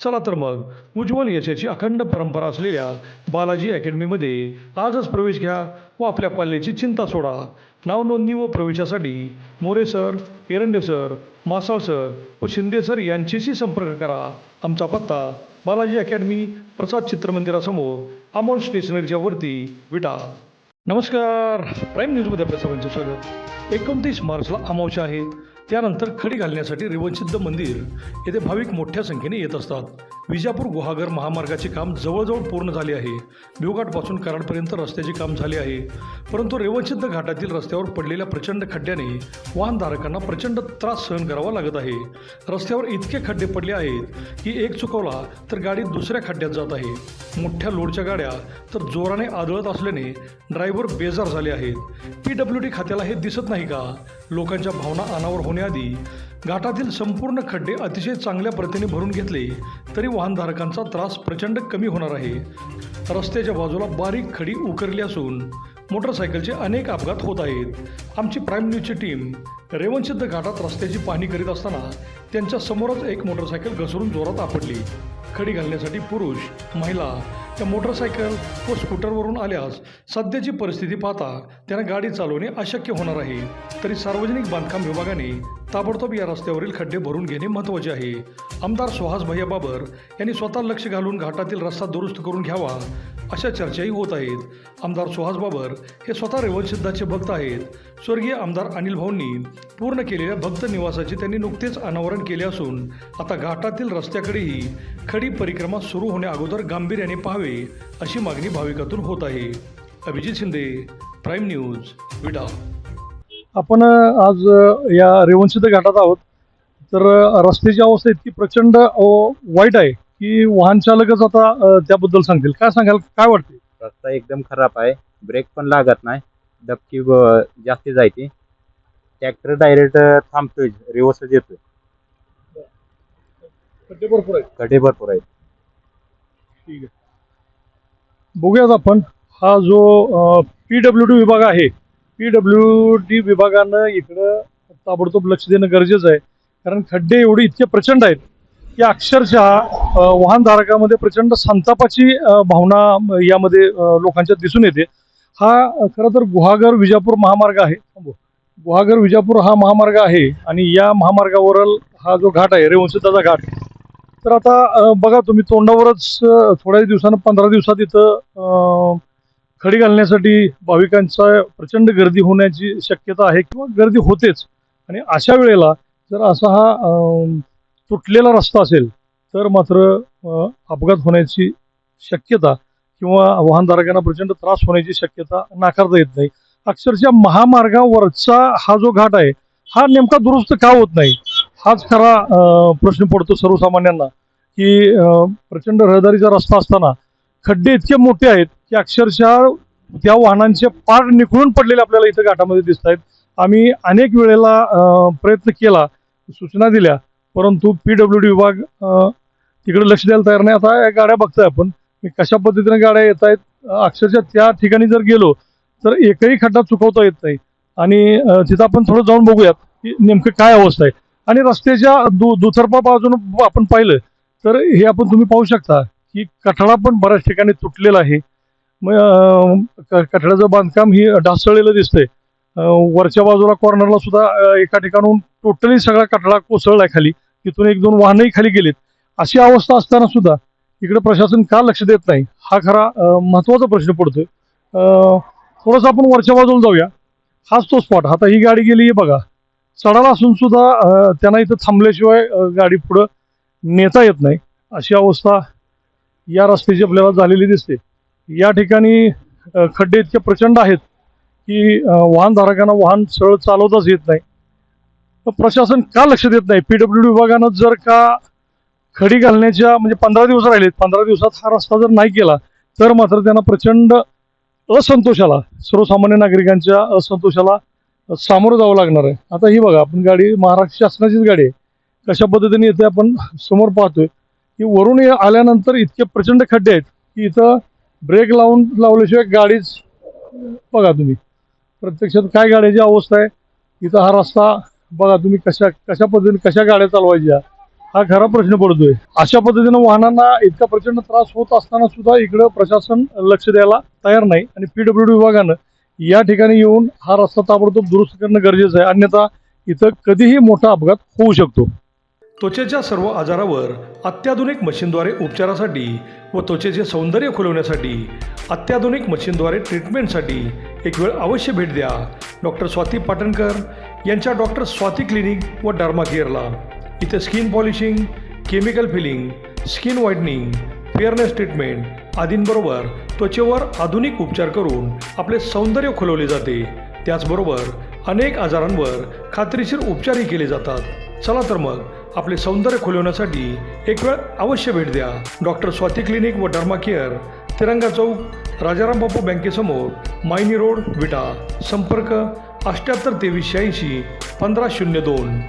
चला तर मग उज्ज्वल यशाची अखंड परंपरा असलेल्या बालाजी अकॅडमीमध्ये आजच प्रवेश घ्या व आपल्या पाल्याची चिंता सोडा. नावनोंदणी व प्रवेशासाठी More sir Erande sir Masal sir व शिंदे सर यांच्याशी संपर्क करा. आमचा पत्ता बालाजी अकॅडमी प्रसाद चित्रमंदिरासमोर अमोल स्टेशनरीच्या वरती विटा. नमस्कार. प्राईम न्यूजमध्ये आपल्या सर्वांचे स्वागत. एकोणतीस मार्चला अमावस्या आहे. त्यानंतर खडी घालण्यासाठी रेवणसिद्ध मंदिर येथे भाविक मोठ्या संख्येने येत असतात. विजापूर गुहागर महामार्गाचे काम जवळजवळ पूर्ण झाले आहे. भिवघाटपासून कराडपर्यंत रस्त्याचे काम झाले आहे. परंतु रेवणसिद्ध घाटातील रस्त्यावर पडलेल्या प्रचंड खड्ड्याने वाहनधारकांना प्रचंड त्रास सहन करावा लागत आहे. रस्त्यावर इतके खड्डे पडले आहेत की एक चुकवला तर गाडी दुसऱ्या खड्ड्यात जात आहे. मोठ्या लोडच्या गाड्या तर जोराने आदळत असल्याने ड्रायव्हर बेजार झाले आहेत. पी डब्ल्यू डी खात्याला हे दिसत नाही का? लोकांच्या भावना अनावर होण्याआधी घाटातील संपूर्ण खड्डे अतिशय चांगल्या प्रतीने भरून घेतले तरी वाहनधारकांचा त्रास प्रचंड कमी होणार आहे. रस्त्याच्या बाजूला बारीक खडी उकरली असून मोटरसायकलचे अनेक अपघात होत आहेत. आमची प्राईम न्यूजची टीम रेवणसिद्ध घाटात रस्त्याची पाहणी करीत असताना त्यांच्या समोरच एक मोटरसायकल घसरून जोरात आपडली खडी घालण्यासाठी पुरुष महिला त्या मोटरसायकल व स्कूटरवरून आल्यास सध्याची परिस्थिती पाहता त्यांना गाडी चालवणे अशक्य होणार आहे. तरी सार्वजनिक बांधकाम विभागाने ताबडतोब या रस्त्यावरील खड्डे भरून घेणे महत्त्वाचे आहे. आमदार सुहास भैया बाबर यांनी स्वतः लक्ष घालून घाटातील रस्ता दुरुस्त करून घ्यावा. अशा चर्चाही होत आहेत. आमदार सुहास बाबर हे स्वतः रेवणसिद्धाचे भक्त आहेत. स्वर्गीय आमदार अनिल भाऊंनी पूर्ण केलेल्या भक्त निवासाचे त्यांनी नुकतेच अनावरण केले असून आता घाटातील रस्त्याकडेही खडी परिक्रमा सुरू होण्याअगोदर गांभीर्याने पाहावे अशी मागणी भाविकातून होत आहे. अभिजित शिंदे प्राईम न्यूज विडा. आपण आज या रेवणसिद्ध घाटात आहोत. तर रस्त्याची अवस्था इतकी प्रचंड वाईट आहे. की वाहन चालकच आता त्याबद्दल सांगतील. काय सांगाल काय वाटते रस्ता एकदम खराब आहे. ब्रेक पण लागत नाही. धपकी ब- जास्ती जायची. ट्रॅक्टर डायरेक्ट थांबतोय रिवर्सच येतोय. खड्डे भरपूर आहेत. खड्डे भरपूर आहेत. ठीक आहे. बघूयात आपण. हा जो पी डब्ल्यू डी विभाग आहे पी डब्ल्यू डी विभागानं इकडं ताबडतोब लक्ष देणं गरजेचं आहे. कारण खड्डे एवढे इतके प्रचंड आहेत. की अक्षरशः वाहनधारकामध्ये प्रचंड संतापाची भावना यामध्ये लोकांच्या दिसून येते. हा खरं तर गुहागर विजापूर महामार्ग आहे. गुहागर विजापूर हा महामार्ग आहे आणि या महामार्गावरील हा जो घाट आहे रेवंशताचा घाट तर आता बघा तुम्ही तोंडावरच थोड्या दिवसानं पंधरा दिवसात इथं खडी घालण्यासाठी भाविकांचा प्रचंड गर्दी होण्याची शक्यता आहे किंवा गर्दी होतेच. आणि अशा वेळेला जर असा हा तुटलेला रस्ता असेल तर मात्र अपघात होण्याची शक्यता किंवा वाहनधारकांना प्रचंड त्रास होण्याची शक्यता नाकारता येत नाही. अक्षरशः महामार्गावरचा हा जो घाट आहे हा नेमका दुरुस्त का होत नाही? हाच खरा प्रश्न पडतो सर्वसामान्यांना की प्रचंड रहदारीचा रस्ता असताना खड्डे इतके मोठे आहेत की अक्षरशः त्या वाहनांचे पार निखळून पडलेले आपल्याला इथं घाटामध्ये दिसत आहेत आम्ही अनेक वेळेला प्रयत्न केला सूचना दिल्या परंतु पी डब्ल्यू डी विभाग तिकडे लक्ष द्यायला तयार नाही. आता या गाड्या बघताय आपण. कशा पद्धतीने गाड्या येत आहेत. अक्षरशः त्या ठिकाणी जर गेलो तर एकही खड्डा चुकवता येत नाही. आणि तिथं आपण थोडं जाऊन बघूयात की नेमकं काय अवस्था आहे. आणि रस्त्याच्या दु दुतर्फा बाजून आपण पाहिलं तर हे आपण तुम्ही पाहू शकता की कठडा पण बऱ्याच ठिकाणी तुटलेला आहे. मग क- कठड्याचं बांधकाम ही ढासळलेलं दिसतंय. वरच्या बाजूला कॉर्नरला सुद्धा एका ठिकाणून टोटली सगळा कठडा आहे खाली. तिथून एक दोन वाहनही खाली गेलीत. अशी अवस्था असताना सुद्धा इकडे प्रशासन का लक्ष देत नाही? हा खरा महत्त्वाचा प्रश्न पडतोय. अं, थोडंसं आपण वरच्या बाजूला जाऊया. हाच तो स्पॉट आता ही गाडी गेली बघा. चढाला असून सुद्धा त्यांना इथं थांबल्याशिवाय गाडी पुढं नेता येत नाही. अशी अवस्था या रस्त्याची आपल्याला झालेली दिसते. या ठिकाणी खड्डे इतके प्रचंड आहेत की वाहनधारकांना वाहन सरळ चालवताच येत नाही. प्रशासन का लक्ष देत नाही? पीडब्ल्यू डी विभागानं जर का खडी घालण्याच्या म्हणजे पंधरा दिवस राहिलेत पंधरा दिवसात हा रस्ता जर नाही केला तर मात्र त्यांना प्रचंड असंतोषाला सर्वसामान्य नागरिकांच्या असंतोषाला सामोरं जावं लागणार आहे. आता ही बघा आपण गाडी महाराष्ट्र शासनाचीच गाडी आहे. कशा पद्धतीने येते आपण समोर पाहतोय की वरून आल्यानंतर इतके प्रचंड खड्डे आहेत की इथं ब्रेक लावून लावल्याशिवाय गाडीच बघा तुम्ही प्रत्यक्षात काय गाड्याची अवस्था आहे? इथं हा रस्ता बघा तुम्ही कशा कशा पद्धतीने कशा गाड्या चालवायच्या हा खरा प्रश्न पडतोय. अशा पद्धतीनं वाहनांना इतका प्रचंड त्रास होत असताना सुद्धा इकडं प्रशासन लक्ष द्यायला तयार नाही. आणि पीडब्ल्यूडी विभागानं या ठिकाणी येऊन हा रस्ता ताबडतोब दुरुस्त करणं गरजेचं आहे. अन्यथा इथं कधीही मोठा अपघात होऊ शकतो. त्वचेच्या सर्व आजारावर अत्याधुनिक मशीनद्वारे उपचारासाठी व त्वचेचे सौंदर्य खुलवण्यासाठी अत्याधुनिक मशीनद्वारे ट्रीटमेंटसाठी एक वेळ अवश्य भेट द्या. डॉक्टर स्वाती पाटणकर यांच्या डॉक्टर स्वाती क्लिनिक व डर्मा केअरला इथे skin polishing chemical peeling skin whitening fairness treatment आदींबरोबर त्वचेवर आधुनिक उपचार करून आपले सौंदर्य खुलवले जाते. त्याचबरोबर अनेक आजारांवर खात्रीशीर उपचारही केले जातात. चला तर मग आपले सौंदर्य खुलवण्यासाठी एक वेळ अवश्य भेट द्या. डॉक्टर स्वाती क्लिनिक व डर्मा केअर तिरंगा चौक राजाराम बापू बँकेसमोर मायनी रोड विटा. संपर्क अठ्ठ्याहत्तर तेवीस शहाऐंशी पंधरा शून्य दोन.